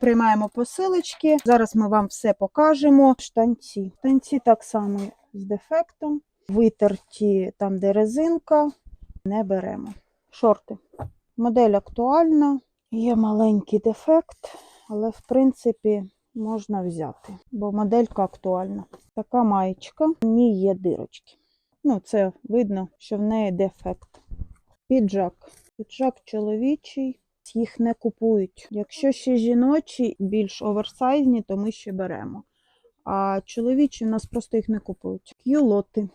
Приймаємо посилочки. Зараз ми вам все покажемо. Штанці. Штанці так само з дефектом. Витерті там, де резинка, не беремо. Шорти. Модель актуальна, є маленький дефект, але в принципі можна взяти, бо моделька актуальна. Така маєчка, в ній є дирочки. Ну, це видно, що в неї дефект. Піджак. Піджак чоловічий, їх не купують. Якщо ще жіночі, більш оверсайзні, то ми ще беремо. А чоловічі в нас просто їх не купують. К'юлоти.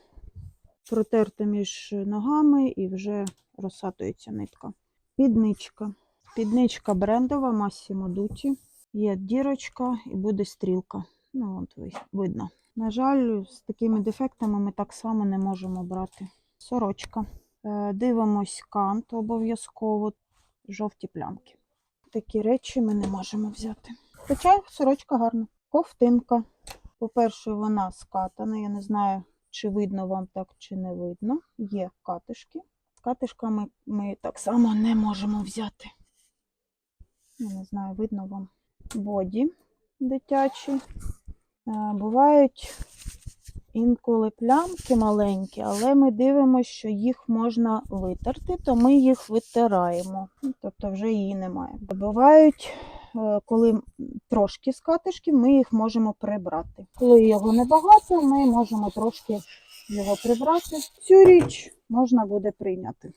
Протерти між ногами і вже розсатується нитка. Підничка. Підничка брендова Massimo Dutti. Є дірочка і буде стрілка. Ну, от видно. На жаль, з такими дефектами ми так само не можемо брати. Сорочка. Е, Дивимось кант обов'язково, жовті плямки. Такі речі ми не можемо взяти. Хоча сорочка гарна. Ковтинка. По-перше, вона скатана. Я не знаю, чи видно вам так, чи не видно. Є катишки. Катишками ми так само не можемо взяти. Я не знаю, видно вам. Боді дитячі. Е, Бувають інколи плямки маленькі, але ми дивимося, що їх можна витерти, то ми їх витираємо. Ну, Тобто вже її немає. Бувають, е, коли трошки трошки катишків, ми їх можемо прибрати. Коли його небагато, ми можемо трошки його прибрати. Цю річ можна буде прийняти.